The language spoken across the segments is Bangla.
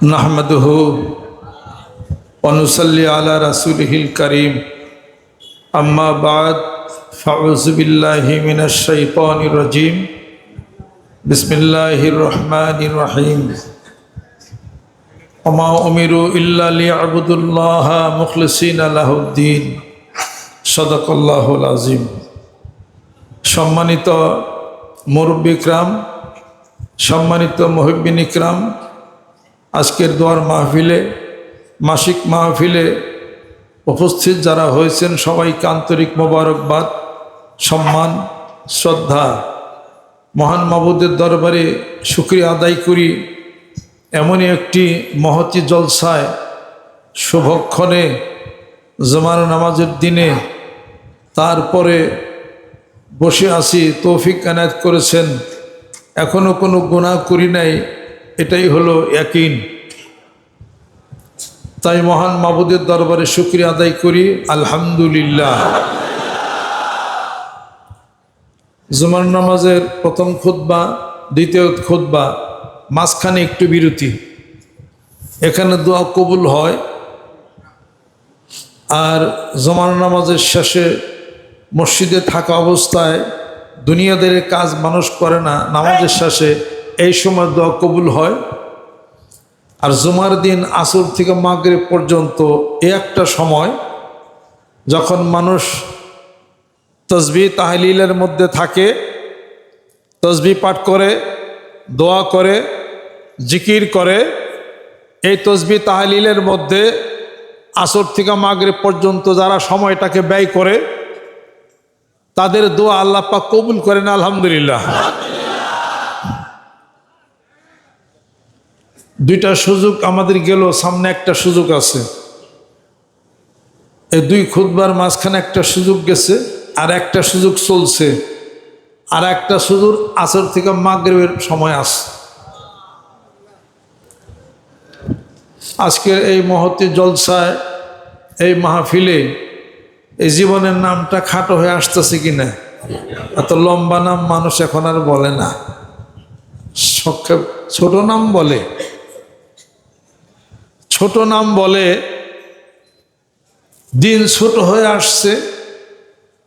نحمده ونصلي على رسوله الكريم أما بعد فأعوذ بالله من الشيطان الرجيم بسم الله الرحمن الرحيم وما أمروا إلا ليعبدوا الله مخلصين له الدين صدق الله العظيم সম্মানিত মুরব্বিকরাম সম্মানিত মহিবিন ইকরাম আজকের দোয়ার মাহফিলে, মাসিক মাহফিলে উপস্থিত যারা হয়েছেন, সবাইকে আন্তরিক মোবারকবাদ, সম্মান, শ্রদ্ধা। মহান মাবুদের দরবারে শুক্রিয়া আদায় করি। এমনই একটি মহতি জলসায়, শুভক্ষণে, জমার নামাজের দিনে তারপরে বসে আছি, তৌফিক এনায়ত করেছেন। এখনও কোনো গুণা করি নাই, এটাই হলো একইন তাই মহান মাবুদের দরবারে শুক্রিয়া আদায় করি, আলহামদুলিল্লাহ। জুমার নামাজের প্রথম খুদ্া দ্বিতীয় খুদ্া মাঝখানে একটু বিরতি। এখানে দোয়া কবুল হয়। আর জমার নামাজের শেষে মসজিদে থাকা অবস্থায় দুনিয়াদের কাজ মানুষ করে না, নামাজের শেষে এই সময় দোয়া কবুল হয়। আর জুমার দিন আসর থেকে মাগরে পর্যন্ত এ একটা সময় যখন মানুষ তসবি তাহলিলের মধ্যে থাকে, তসবি পাঠ করে, দোয়া করে, জিকির করে, এই তসবি তাহলিলের মধ্যে আসর থেকে মাগরে পর্যন্ত যারা সময়টাকে ব্যয় করে, তাদের দোয়া আল্লাহ পাক কবুল করেন, আলহামদুলিল্লাহ। দুইটা সুযোগ আমাদের গেল, সামনে একটা সুযোগ আছে। এই দুই খুদবার মাঝখানে একটা সুযোগ গেছে, আর একটা সুযোগ চলছে। আর একটা সুযোগ আসর থেকে মাগরের সময় আস আজকের এই মহতি জলসায়, এই মাহফিলে এই জীবনের নামটা খাটো হয়ে আসতেছে কিনা? এত লম্বা নাম মানুষ এখন আর বলে না। সংক্ষেপ ছোট নাম বলে। ছোট নাম বলে, দিন ছোট হয়ে আসছে,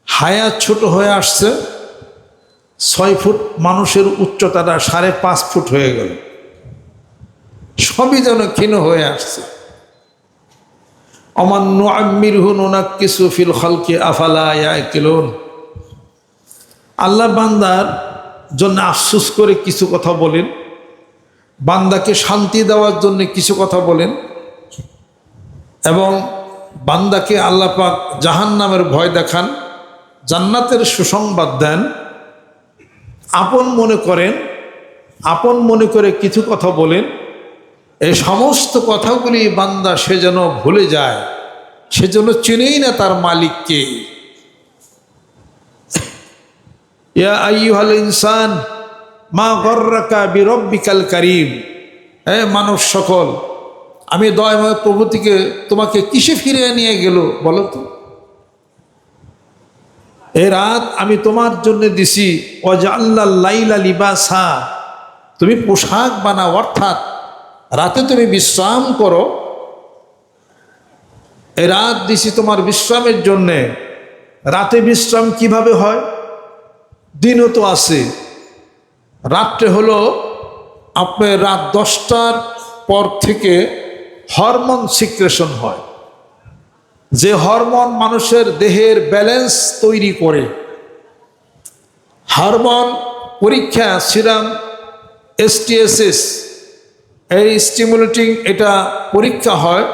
হায়াত ছোট হয়ে আসছে, ছয় ফুট মানুষের উচ্চতাটা সাড়ে পাঁচ ফুট হয়ে গেল। সবই যেন ক্ষীণ হয়ে আসছে। অমান্য আমির হুন ওনাক কিছু ফিল খালকে আফালা কিলোন আল্লাহ বান্দার জন্য আফসুস করে কিছু কথা বলেন। বান্দাকে শান্তি দেওয়ার জন্য কিছু কথা বলেন। এবং বান্দাকে আল্লাহ পাক জাহান নামের ভয় দেখান, জান্নাতের সুসংবাদ দেন। আপন মনে করেন, আপন মনে করে কিছু কথা বলেন, এই সমস্ত কথাগুলি বান্দা সে যেন ভুলে যায়, সে যেন চেনেই না তার মালিককে। ইনসান, মা গর্রাকা বিরব্বিকাল করিম। হ্যাঁ মানব সকল আমি দয়ময় প্রভু থেকে তোমাকে কিসে ফিরিয়ে নিয়ে গেল বলো তো? এ রাত আমি তোমার জন্য দিছি অজাল্লা লাইলা লিবাসা। তুমি পোশাক বানাও, অর্থাৎ রাতে তুমি বিশ্রাম করো। এই রাত দিছি তোমার বিশ্রামের জন্যে। রাতে বিশ্রাম কীভাবে হয়? দিনও তো আছে। রাত্রে হলো আপনার রাত দশটার পর থেকে হরমোন সিক্রেশন হয়। যে হরমোন মানুষের দেহের ব্যালেন্স তৈরি করে। হরমোন পরীক্ষা, সিরাম এসটিএসএস এই স্টিমুলেটিং এটা পরীক্ষা হয়।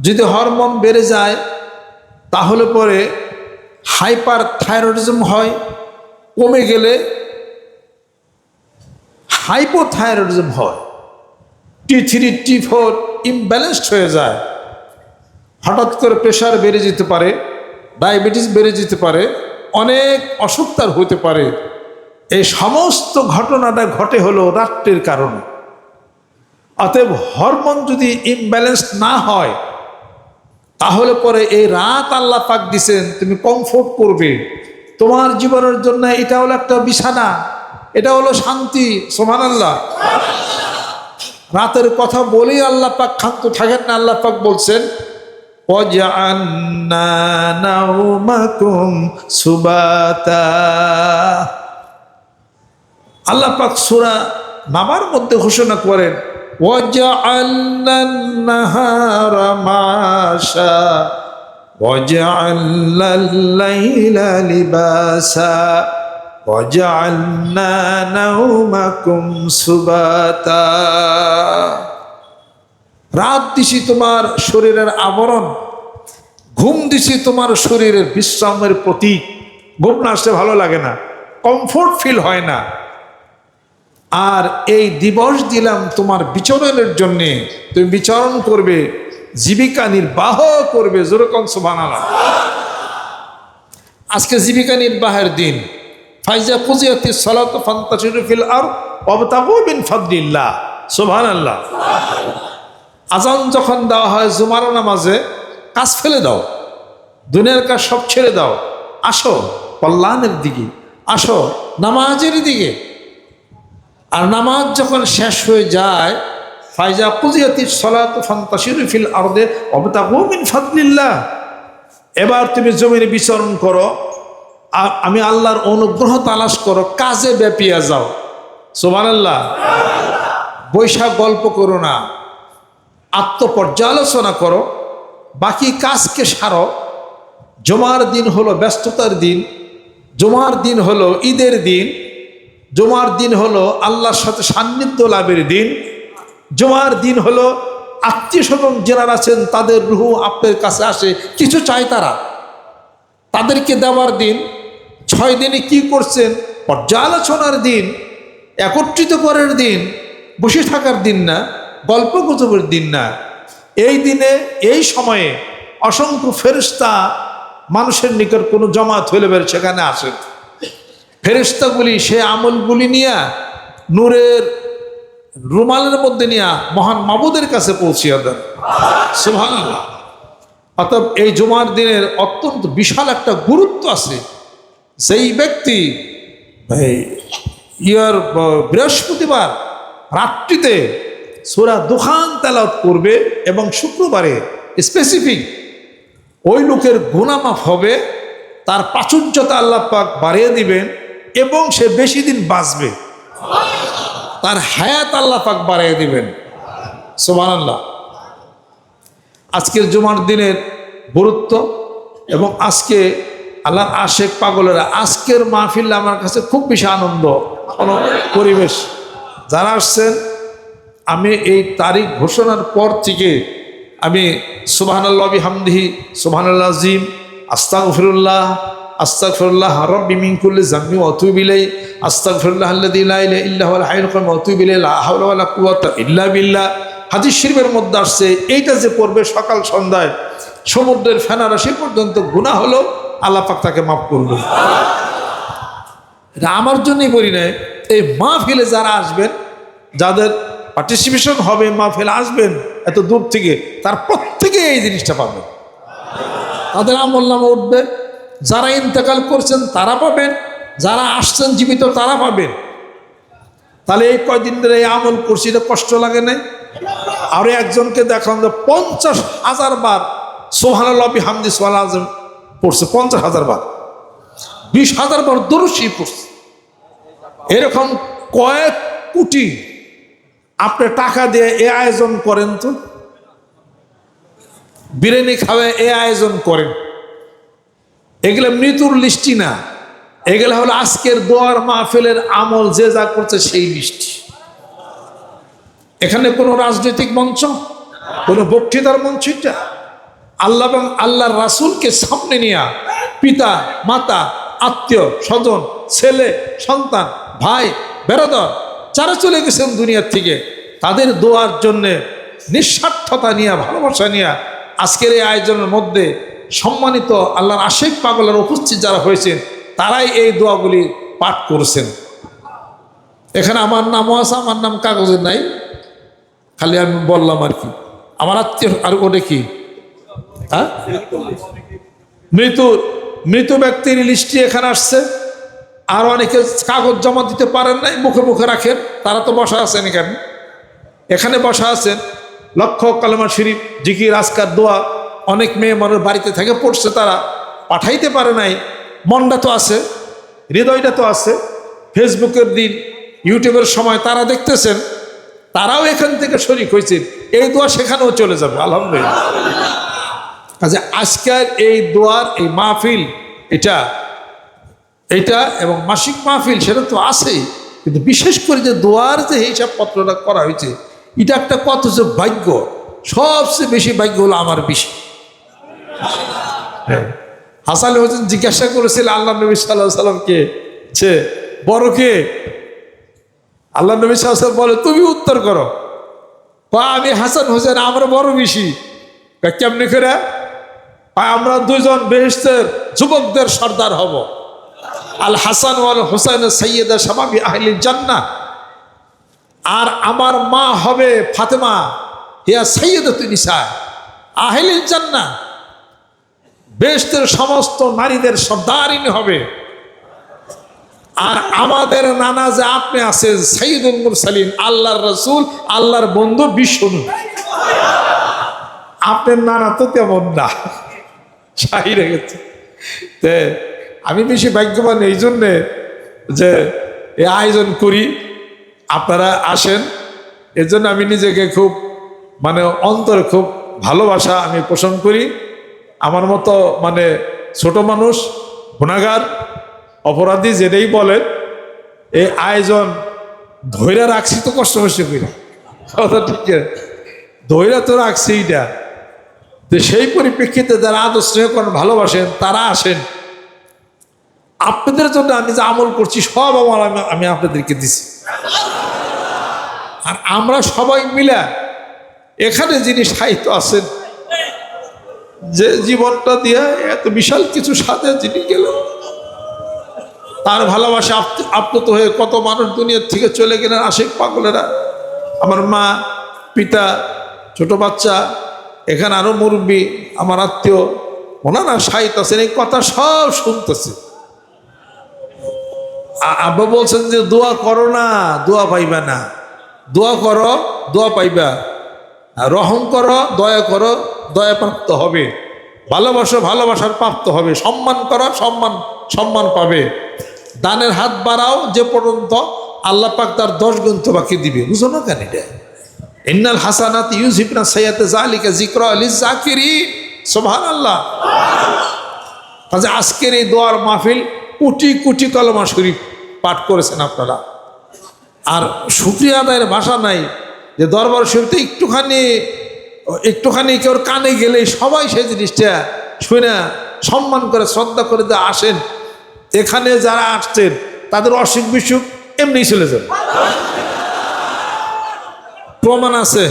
যদি হরমোন বেড়ে যায়, তাহলে পরে হাইপার থাইরয়েডিজম হয়। কমে গেলে হাইপোথাইরয়েডিজম হয়। T three, T four imbalanced হয়ে যায়। হঠাৎ করে প্রেশার বেড়ে যেতে পারে ডায়াবেটিস বেড়ে যেতে পারে, অনেক অসুখ তার হতে পারে। এই সমস্ত ঘটনাটা ঘটে হলো রাত্রের কারণে। অতএব হরমোন যদি ইমব্যালেন্স না হয়, তাহলে পরে এই রাত আল্লাহ পাক দিছেন, তুমি কমফোর্ট করবে। তোমার জীবনের জন্য এটা হলো একটা বিছানা এটা হলো শান্তি সোমান আল্লাহ রাতের কথা বলেই আল্লাহ পাক ক্ষান্ত থাকেন না আল্লাহ পাক বলছেন وَجَعَلْنَا نَوْمَكُمْ سُبَاتًا আল্লাহ পাক সূরা নামার মধ্যে ঘোষণা করেন وَجَعَلْنَا النَّهَارَ مَعَاشًا وَجَعَلْنَا اللَّيْلَ لِبَاسًا وَجَعَلْنَا نَوْمَكُمْ سُبَاتًا রাত দিছি তোমার শরীরের আবরণ ঘুম দিছি তোমার শরীরের বিশ্রামের প্রতীক ঘুম না আসলে ভালো লাগে না কমফোর্ট ফিল হয় না আর এই দিবস দিলাম তোমার বিচরণের জন্যে তুমি বিচরণ করবে জীবিকা নির্বাহ করবে যেরকম সুবানালা আজকে জীবিকা নির্বাহের দিন ফাইজা পুজিয়াতি সলাত ফান্তাশিরুফিল আর অবতাবু বিন ফাদলিল্লাহ। সুবহানাল্লাহ। আজান যখন দেওয়া হয় জুমার নামাজে, কাজ ফেলে দাও। দুনিয়ার কাজ সব ছেড়ে দাও। আসো কল্যাণের দিকে, আসো নামাজের দিকে। আর নামাজ যখন শেষ হয়ে যায়, ফাইজা পুজিয়াতি সলাত ফান্তাশিরুফিল আরদে অবতাবু মিন ফাদলিল্লাহ। এবার তুমি জমিনে বিচরণ করো। আমি আল্লাহর অনুগ্রহ তালাশ করো, কাজে ব্যাপিয়া যাও। সোমান আল্লাহ বৈশাখ গল্প করো না, আত্মপর্যালোচনা করো, বাকি কাজকে সারো। জমার দিন হলো ব্যস্ততার দিন, জমার দিন হলো ঈদের দিন, জমার দিন হলো আল্লাহর সাথে সান্নিধ্য লাভের দিন, জমার দিন হলো আত্মীয় স্বজন যারা আছেন, তাদের রুহু আপনার কাছে আসে, কিছু চায় তারা। তাদেরকে দেওয়ার দিন ছয় দিনে কি করছেন? পর্যালোচনার দিন, একত্রিত করার দিন, বসে থাকার দিন না, গল্প গুজবের দিন না। এই দিনে, এই সময়ে অসংখ্য ফেরিস্তা মানুষের নিকট কোনো জমাত হইলে বের সেখানে আসেন। ফেরিস্তাগুলি সে আমলগুলি নিয়ে নূরের রুমালের মধ্যে নিয়ে মহান মাবুদের কাছে পৌঁছিয়ে দেন। সুবহানাল্লাহ। অতএব এই জুমার দিনের অত্যন্ত বিশাল একটা গুরুত্ব আছে। সেই ব্যক্তি ইয়ার বৃহস্পতিবার রাত্রিতে সোরা দুখান তেলাওয়াত করবে এবং শুক্রবারে স্পেসিফিক ওই লোকের গুণামাফ হবে, তার প্রাচুর্যতা আল্লাহ পাক বাড়িয়ে দিবেন এবং সে বেশি দিন বাঁচবে। তার হায়াত আল্লাহ পাক বাড়িয়ে দিবেন। সোমান আল্লাহ আজকের জুমার দিনের গুরুত্ব এবং আজকে আল্লাহর আশেক পাগলেরা, আজকের মাহফিল আমার কাছে খুব বেশি আনন্দ পরিবেশ। যারা আসছেন, আমি এই তারিখ ঘোষণার পর থেকে আমি সুবাহানাল্লাহ হামদিহি সুবাহানাল্লাহ আজিম আস্তাক ফিরুল্লাহ আস্তাক ফিরুল্লাহ রব্বি মিনকুল্লি জাম্মি অতুবিলাই আস্তাক ফিরুল্লাহ আল্লাহ ইল্লাহ হাইল কম অতুবিলাই লা হাওলা ওয়ালা কুওয়াতা ইল্লা বিল্লাহ। মধ্যে আসছে, এইটা যে পড়বে সকাল সন্ধ্যায়, সমুদ্রের ফেনারাশি পর্যন্ত গুণা হলো আল্লাহ পাক তাকে মাফ করবে এটা আমার জন্যই করি নাই। এই মাহফিলে যারা আসবেন, যাদের পার্টিসিপেশন হবে, মাহফিলে আসবেন, এত দূর থেকে তার প্রত্যেকে এই জিনিসটা পাবে। তাদের আমল নামে উঠবে। যারা ইন্তেকাল করছেন, তারা পাবেন। যারা আসছেন, জীবিত, তারা পাবেন। তাহলে এই কয়দিন ধরে এই আমল করছি, এটা কষ্ট লাগে নাই? আরও একজনকে দেখান যে পঞ্চাশ হাজার বার সোহানাল্লাবি হামদি সোহান আজম পড়ছে পঞ্চাশ হাজার বার। বিশ হাজার বার দরুশি পড়ছে। এরকম কয়েক কোটি আপনি টাকা দিয়ে এ আয়োজন করেন তো? বিরিয়ানি খাওয়া এ আয়োজন করেন। এগুলো মৃত্যুর লিস্টি না। এগুলো হলো আজকের দোয়ার মাহফিলের আমল, যে যা করছে সেই লিস্টি এখানে কোনো রাজনৈতিক মঞ্চ? কোনো বক্তৃতার মঞ্চ আল্লাহ এবং আল্লাহর রাসুলকে সামনে নিয়ে পিতা, মাতা, আত্মীয় স্বজন, ছেলে, সন্তান, ভাই বেরোদর যারা চলে গেছেন দুনিয়ার থেকে, তাদের দোয়ার জন্যে নিঃস্বার্থতা নিয়ে, ভালোবাসা নিয়ে আজকের এই আয়োজনের মধ্যে সম্মানিত আল্লাহর আশেক পাগলের উপস্থিত যারা হয়েছেন, তারাই এই দোয়াগুলি পাঠ করেছেন। এখানে আমার নামও আছে, আমার নাম কাগজে নাই, খালি আমি বললাম আর কি। আমার আত্মীয় আর ওটা কি হ্যাঁ? মৃত মৃত ব্যক্তির লিস্টটি এখানে আসছে। আর অনেকে কাগজ জমা দিতে পারেন নাই, মুখে মুখে রাখেন। তারা তো বসা আছেন এখানে। এখানে বসা আছেন লক্ষ কালেমা শরীফ, জিকির, আজকার, দোয়া। অনেক মেয়ে মানুষ বাড়িতে থেকে পড়ছে, তারা পাঠাইতে পারে নাই। মনটা তো আছে, হৃদয়টা তো আছে। ফেসবুকের দিন, ইউটিউবের সময় তারা দেখতেছেন, তারাও এখান থেকে শরিক হয়েছে। এই দোয়া সেখানেও চলে যাবে, আলহামদুলিল্লাহ। কাজে আজকের এই দোয়ার এই মাহফিল এটা এটা এবং মাসিক মাহফিল সেটা তো আছেই কিন্তু বিশেষ করে যে দোয়ার যে হিসাব পত্রটা করা হয়েছে এটা একটা কত যে ভাগ্য সবচেয়ে বেশি ভাগ্য হলো আমার বিষয় হ্যাঁ। হাসান হোসেন জিজ্ঞাসা করেছিল আল্লাহ নবী সাল্লাহ সাল্লামকে যে বড় কে? আল্লাহ নবী সাল্লাম বলে তুমি উত্তর করো। কয়, আমি হাসান হোসেন আমরা বড় বেশি। কেমনি করে? আমরা দুজন বেহেস্তের যুবকদের সর্দার হব। আল হাসান ওয়াল হোসেন সৈয়দা সামাবি আহলিল জান্না আর আমার মা হবে ফাতেমা, হিয়া সৈয়দ নিসা। আহলিল জান্না বেহেস্তের সমস্ত নারীদের সর্দারিনী হবে। আর আমাদের নানা যে আপনি আছেন সাইদুল মুরসালিন, আল্লাহর রসুল, আল্লাহর বন্ধু বিষ্ণু। আপনার নানা তো তেমন না। শাহি রেখেছে তে আমি বেশি ভাগ্যবান এই জন্যে যে এ আয়োজন করি, আপনারা আসেন। এর জন্য আমি নিজেকে খুব মানে অন্তর খুব ভালোবাসা আমি পোষণ করি। আমার মতো মানে ছোট মানুষ, গুণাগার, অপরাধী যেটাই বলেন এই আয়োজন ধৈর্য রাখছি তো কষ্ট কষ্ট করি কথা ঠিক আছে ধৈর্য তো রাখছি এইটা তো সেই পরিপ্রেক্ষিতে যারা আদর, স্নেহ করেন, ভালোবাসেন, তারা আসেন। আপনাদের জন্য আমি যে আমল করছি, সব আমল আমি আপনাদেরকে দিছি। আর আমরা সবাই মিলে এখানে যিনি সাহিত্য আছেন, যে জীবনটা দিয়ে এত বিশাল কিছু সাথে যিনি গেলেন, তার ভালোবাসা আপ- আপ্লুত হয়ে কত মানুষ দুনিয়ার থেকে চলে গেলেন, আশেক পাগলেরা। আমার মা, পিতা, ছোট বাচ্চা এখানে আরও মুরব্বী, আমার আত্মীয়, ওনারা সাহিত্য আছেন, এই কথা সব শুনতেছে। আব্বা বলছেন যে, দোয়া করো না, দোয়া পাইবা না। দোয়া করো, দোয়া পাইবা। রহম করো, দয়া করো, দয়া প্রাপ্ত হবে। ভালোবাসো, ভালোবাসার প্রাপ্ত হবে। সম্মান করো, সম্মান সম্মান পাবে। দানের হাত বাড়াও, যে পর্যন্ত আল্লাহ পাক তার দশ গুণ বাকি দিবে। বুঝো না কেন এটা? ইন্নাল হাসানাত ইউজিবনা সাইয়াতে জালিকা জিক্র আলী জাকিরি সোভান আল্লাহ কাজে আজকের এই দোয়ার মাহফিল কোটি কোটি কলমা শরীফ পাঠ করেছেন আপনারা। আর শুক্রিয়া আদায়ের ভাষা নাই যে দরবার শরীফতে একটুখানি একটুখানি কেউ কানে গেলে সবাই সেই জিনিসটা শুনে সম্মান করে, শ্রদ্ধা করে যে আসেন। এখানে যারা আসছেন, তাদের অসুখ বিসুখ এমনি চলে যাবে। প্রমাণ আছে।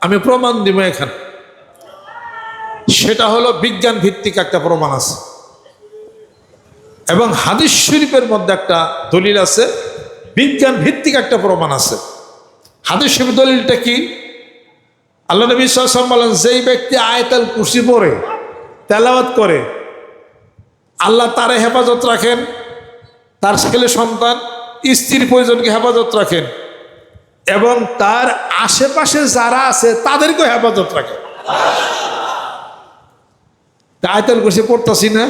আমি প্রমাণ দিব এখানে। সেটা হলো বিজ্ঞান ভিত্তিক একটা প্রমাণ আছে। এবং হাদিস শরীফের মধ্যে একটা দলিল আছে। বিজ্ঞান ভিত্তিক একটা প্রমাণ আছে। হাদিস শরীফ দলিলটা কি? আল্লাহ নবী সাল্লাম বলেন, যেই ব্যক্তি আয়তাল কুর্সি পড়ে, তেলাওয়াত করে, আল্লাহ তারে হেফাজত রাখেন। তার ছেলে সন্তান, স্ত্রীর প্রয়োজনকে হেফাজত রাখেন। এবং তার আশেপাশে যারা আছে, তাদেরকেও হেফাজত রাখে। আয়তাল কুর্সি পড়তেছি না?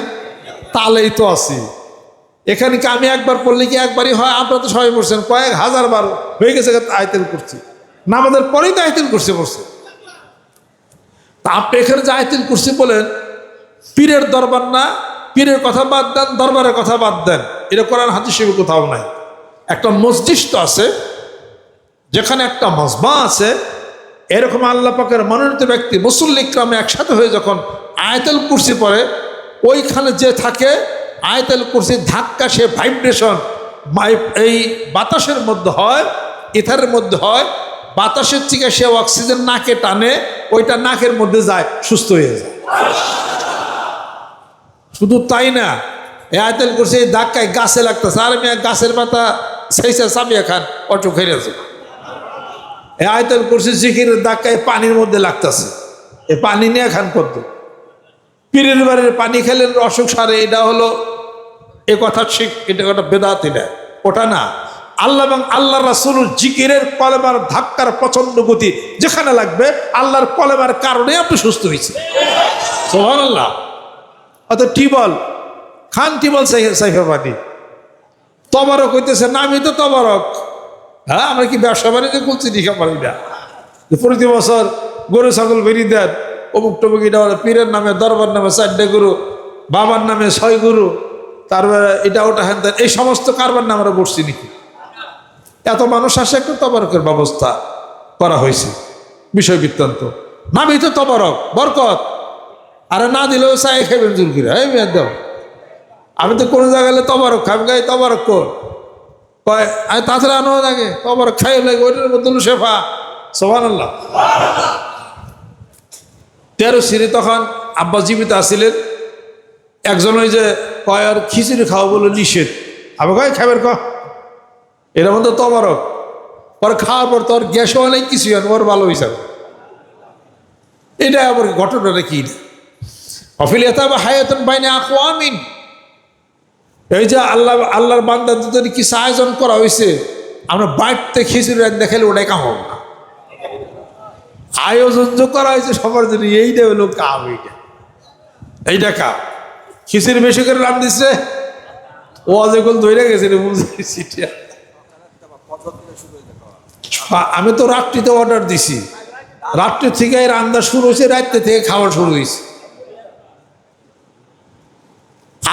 তালেই তো আছি। এখানে কি আমি একবার পড়লে কি একবারই হয়? আপনারা তো সবাই পড়ছেন। কয়েক হাজার বার হয়ে গেছে আয়তেল করছি নামাজের পরেই তো আয়তেল করছে পড়ছে। তা আপনি এখানে যে আয়তেল করছি বলেন, পীরের দরবার না? পীরের কথা বাদ দেন, দরবারের কথা বাদ দেন। এটা কোরআন হিসেবে কোথাও নাই। একটা মস্তিষ্ক আছে যেখানে একটা মজমা আছে, এরকম আল্লাহ পাকের মনোনীত ব্যক্তি মুসল্লিক্রামে একসাথে হয়ে যখন আয়তেল কুর্সি পরে ওইখানে যে থাকে, আয়তেল কুর্সির ধাক্কা, সে ভাইব্রেশন এই বাতাসের মধ্যে হয়, ইথারের মধ্যে হয়, বাতাসের থেকে সে অক্সিজেন নাকে টানে, ওইটা নাকের মধ্যে যায়, সুস্থ হয়ে যায়। শুধু তাই না, এই আয়তেল কুর্সি ধাক্কায় গাছে লাগতেছে। আর মেয়ে গাছের পাতা সেইসা সামিয়া খান, অটো খেলেছে এই আয়তেল কুর্সি জিকিরের ধাক্কায় পানির মধ্যে লাগতেছে। এ পানি নিয়ে খান করত পীরের বাড়ির পানি খেলেন অসুখ সারে, এটা হলো এ কথা শিখ এটা একটা বেদাত, এটা। ওটা না। আল্লাহ এবং আল্লাহ রাসুল জিকিরের কলেমার ধাক্কার প্রচণ্ড গতি যেখানে লাগবে, আল্লাহর কলেমার কারণে আপনি সুস্থ হয়েছে সোহান আল্লাহ অত টিবল খান টিবল সাইফা পানি তবারক হইতেছে নামই তো তবারক। হ্যাঁ আমরা কি ব্যবসা বাণিজ্য করছি নিখা পারি না প্রতি বছর গরু, ছাগল বেরিয়ে দেন, অমুক টমুক এটা পীরের নামে, দরবার নামে চারটে গুরু, বাবার নামে ছয় গুরু, তারপরে এটা, ওটা, হ্যান এই সমস্ত কারবার নামে আমরা বসছি নাকি এত মানুষ আসে একটু তবারকের ব্যবস্থা করা হয়েছে, বিষয় বৃত্তান্ত। নামই তো তবারক, বরকত। আরে না দিলেও চাই খাইবেন জোর করে এই দাও। আমি তো কোনো জায়গায় তবারক খাবি গাই তবারক কর। কয় তাছাড়া আনো লাগে তবারক খাই লাগে ওইটার হলো শেফা? সোহান আল্লাহ তেরো সিঁড়ি তখন আব্বা জীবিত আসিলেন একজন ওই যে কয়, আর খিচুড়ি খাওয়া বলে নিষেধ। আবার কয় খাবের ক এর মধ্যে তবারক। পরে খাওয়ার পর তোর গ্যাস হলে কিছু হয় ওর ভালো হিসাবে এটা আবার ঘটনাটা কি? অফিলিয়াতা বা হায়াতন বাইনে আকো আমিন এই যে আল্লাহ, আল্লাহর বান্দাদের জন্য কি আয়োজন করা হয়েছে আমরা বাড়িতে খিচুড়ি রাত দেখালে ওটাই কাম না। আয়োজন যে করা হয়েছে সবার জন্য এইটা হলো কাম, এইটা। এইটা কাম। খিচুড়ি বেশি করে রান দিচ্ছে ও যেগুলো ধরে গেছে আমি তো রাত্রিতে অর্ডার দিছি। রাত্রি থেকে রান্না শুরু হয়েছে রাত্রে থেকে খাওয়া শুরু হয়েছে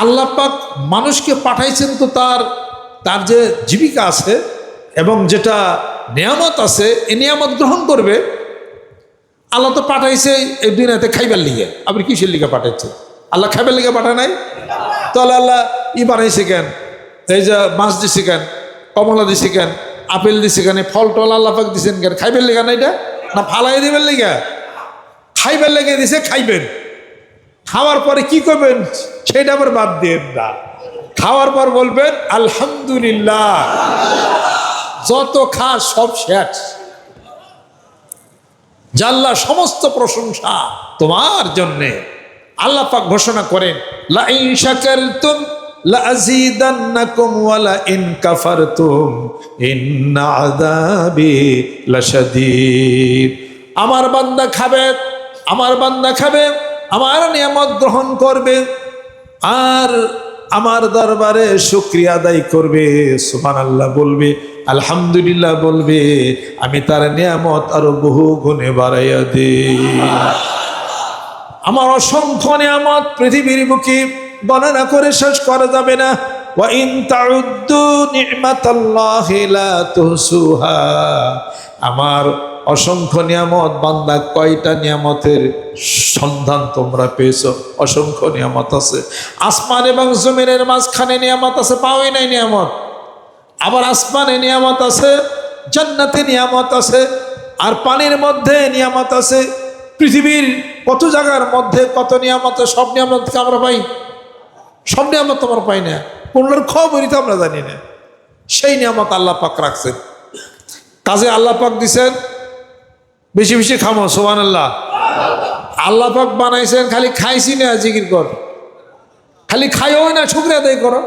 আল্লাহ পাক মানুষকে পাঠাইছেন তো তার তার যে জীবিকা আছে এবং যেটা নিয়ামত আছে, এ নিয়ামত গ্রহণ করবে, আল্লাহ তো পাঠাইছে এই দুনিয়াতে খাইবার লিগে। আপনি কিসের লিগে পাঠাইছে আল্লাহ খাইবার লিগে পাঠায় নাই? তাহলে আল্লাহ ই বানাইছে কেন? এই যে মাছ দিছে কেন? কমলা দিছে কেন? আপেল দিছে কেন? ফল টল আল্লাহ পাক দিছেন কেন? খাইবেন লিগা না এটা? না ফালাই দিবেন লিগা? খাইবার লেগে দিছে, খাইবেন। খাওয়ার পরে কি করবেন? সেটা আবার বাদ দিয়ে না। খাওয়ার পর বলবেন, আলহামদুলিল্লাহ। যত খা, সব শেষ। জাল্লা সমস্ত প্রশংসা তোমার জন্যে। আল্লাহ পাক ঘোষণা করেন লা ইন শাকারতুম লা আযীদান্নাকুম ওয়া লা ইন কাফারতুম ইন্না আযাবি লাশাদীদ। আমার বান্দা খাবে, আমার বান্দা খাবে। আমার নিয়ামত গ্রহণ করবে আর আমার দরবারে শুক্রিয়া আদায় করবে সুমান আল্লাহ বলবে, আলহামদুলিল্লাহ বলবে, আমি তার নিয়ামত আরও বহু গুণে বাড়াইয়া দে আমার অসংখ্য নিয়ামত পৃথিবীর বুকে বর্ণনা করে শেষ করা যাবে না। আমার অসংখ্য নিয়ামত, বান্দা, কয়টা নিয়ামতের সন্ধান তোমরা পেয়েছ? অসংখ্য নিয়ামত আছে। আসমান এবং জমিনের মাঝখানে নিয়ামত আছে, পাওয়াই নাই নিয়ামত। আবার আসমানে নিয়ামত আছে, জান্নাতে নিয়ামত আছে, আর পানির মধ্যে নিয়ামত আছে। পৃথিবীর কত জায়গার মধ্যে কত নিয়ামত সব নিয়ামত কি আমরা পাই? সব নিয়ামত আমরা পাই না। কোনটার খবরই তো আমরা জানি না। সেই নিয়ামত আল্লাহ পাক রাখছেন। কাজে আল্লাহ পাক দিছেন বেশি বেশি খামো সোমান আল্লাহ আল্লাহ পাক বানাইছেন, খালি খাইছি না, জিকির কর। খালি খাইও না, শুক্রিয়া আদায় করো।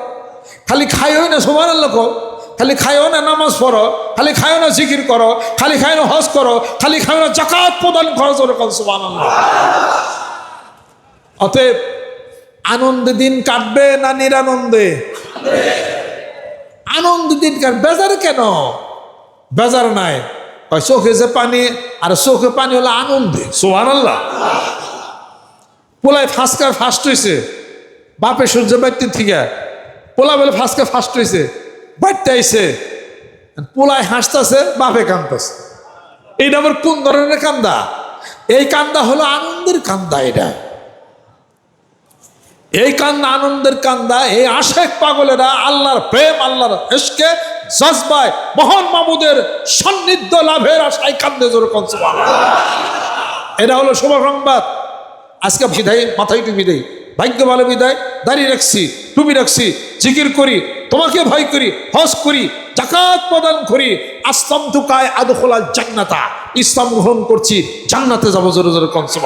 খালি খাইও না সোমান আল্লাহ কর খালি খাইও না, নামাজ পড়ো। খালি খাইও না, জিকির করো। খালি খাইও না, হজ করো। খালি খাইও না জাকাত প্রদান কর সোমান আল্লাহ অতএব, আনন্দে দিন কাটবে না নিরানন্দে? আনন্দ দিন কাটবে। বেজার কেন? বেজার নাই। চোখে যে পানি, আর চোখে পানি হলো আনন্দে। সোহান আল্লাহ পোলাই ফাঁসকা ফার্স্ট হয়েছে বাপে সূর্য বাড়তে থেকে, পোলা বলে ফাঁসকা ফার্স্ট হয়েছে বাড়তে আইছে। পোলায় হাসতেছে, বাপে কান্দতেছে এইটা আবার কোন ধরনের কান্দা? এই কান্দা হলো আনন্দের কান্দা এটা। এই কান্দা আনন্দের কান্দা, এই আশেক পাগলেরা আল্লাহর প্রেম, আল্লাহর এসকে জজবায় মহান মামুদের সান্নিধ্য লাভের আশায় কান্দে জোরে এটা হলো শুভ সংবাদ। আজকে বিদায়, মাথায় টুপি দেয় ভাগ্য ভালো বিদায়, দাঁড়িয়ে রাখছি, টুপি রাখছি, জিকির করি, তোমাকে ভয় করি, হজ করি জাকাত প্রদান করি। আসলাম তুকায় আদখোলা জান্নাতা। ইসলাম গ্রহণ করছি, জান্নাতে যাব জোরে জোরে কনসে